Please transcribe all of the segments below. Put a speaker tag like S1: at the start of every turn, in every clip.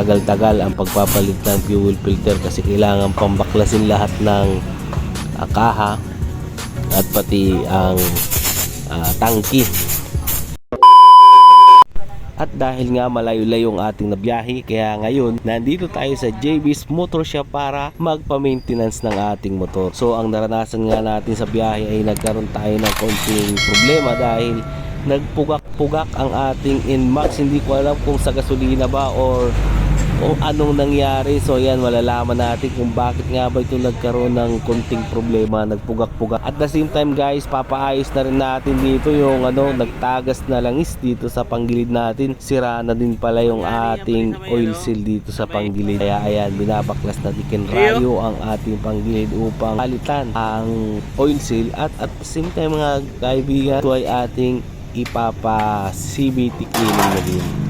S1: tagal-tagal ang pagpapalit ng fuel filter kasi kailangan pambaklasin lahat ng kaha at pati ang ah, tangki. At dahil nga malayo-layo ang ating nabiyahe, kaya ngayon nandito tayo sa JB's Motor Shop para magpa-maintenance ng ating motor. So ang naranasan nga natin sa biyahe ay nagkaroon tayo ng konting problema dahil nagpugak-pugak ang ating Inmax. Hindi ko alam kung sa gasolina ba or kung anong nangyari. So yan, malalaman natin kung bakit nga ba ito nagkaroon ng konting problema, nagpugak-pugak. At the same time guys, papaayos na rin natin dito yung ano, nagtagas na langis dito sa panggilid natin. Sira na din pala yung ating oil seal dito sa panggilid. Kaya ayan, binabaklas na dikin rayo ang ating panggilid upang palitan ang oil seal. At at the same time mga kaibigan, ito ay ating ipapa CBT cleaning na din.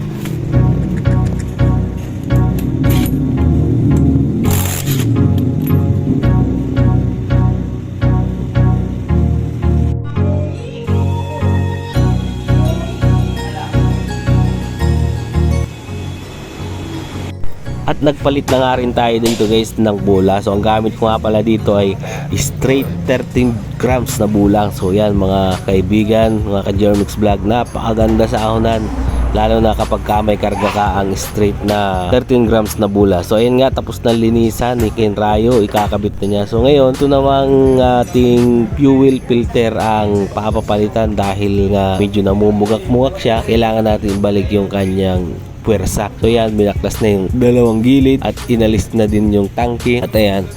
S1: At nagpalit na nga rin tayo dito guys ng bula. So ang gamit ko nga pala dito ay straight 13 grams na bulang. So yan mga kaibigan, mga ka-Germix vlog, napakaganda sa ahonan. Lalo na kapag ka may karga ka ang straight na 13 grams na bula. So ayun nga, tapos na linisan ni Ken Rayo, ikakabit na niya. So ngayon, ito namang ating fuel filter ang papapalitan dahil nga medyo namumugak-mugak siya. Kailangan natin balik yung kanyang puwersa. So yan, binaklas na yung dalawang gilid at inalis na din yung tangke. At ayan,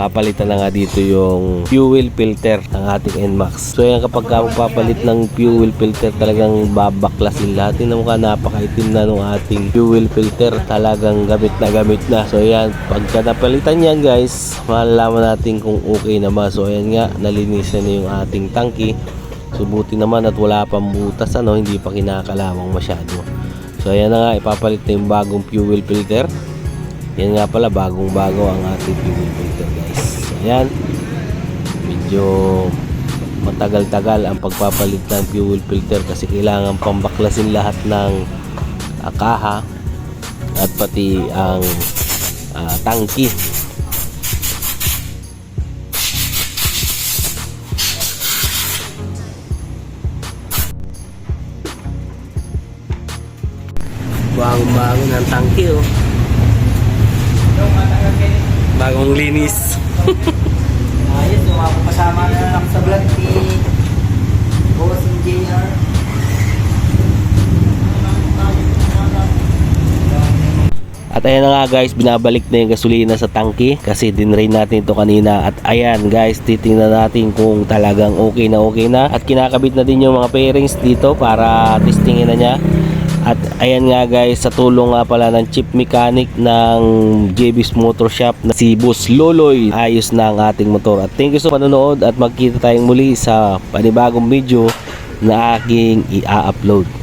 S1: papalitan na nga dito yung fuel filter ng ating NMAX. So yan, kapag ka magpapalit ng fuel filter, talagang babaklasin lahat. Tingnan mo ka, napakaitim na nung ating fuel filter. Talagang gamit na gamit na. So yan, pagka napalitan yan guys, malalaman natin kung okay na ba. So ayan nga, nalinisan na yung ating tangke. So buti naman at wala pang butas, ano, hindi pa kinakalawang masyado. So ayan na nga, ipapalit na yung bagong fuel filter. Yan nga pala, bagong bago ang ating fuel filter guys. So ayan, medyo matagal-tagal ang pagpapalit ng fuel filter kasi kailangan pambaklasin lahat ng kaha at pati ang ah, tangki. Bagong-bago ng tangki oh. Bagong linis.
S2: Ayos, yung mga kasama na lang sa vlog ni Boss JR.
S1: At ayan na nga guys, binabalik na yung gasolina sa tangki kasi dinrain natin ito kanina. At ayan guys, titingnan natin kung talagang okay na okay na. At kinakabit na din yung mga pairings dito para testingin na niya. At ayan nga guys, sa tulong nga pala ng chip mechanic ng JB's Motor Shop na si Boss Loloy, ayos na ang ating motor. At thank you sa panonood at magkita tayong muli sa panibagong video na aking i-upload.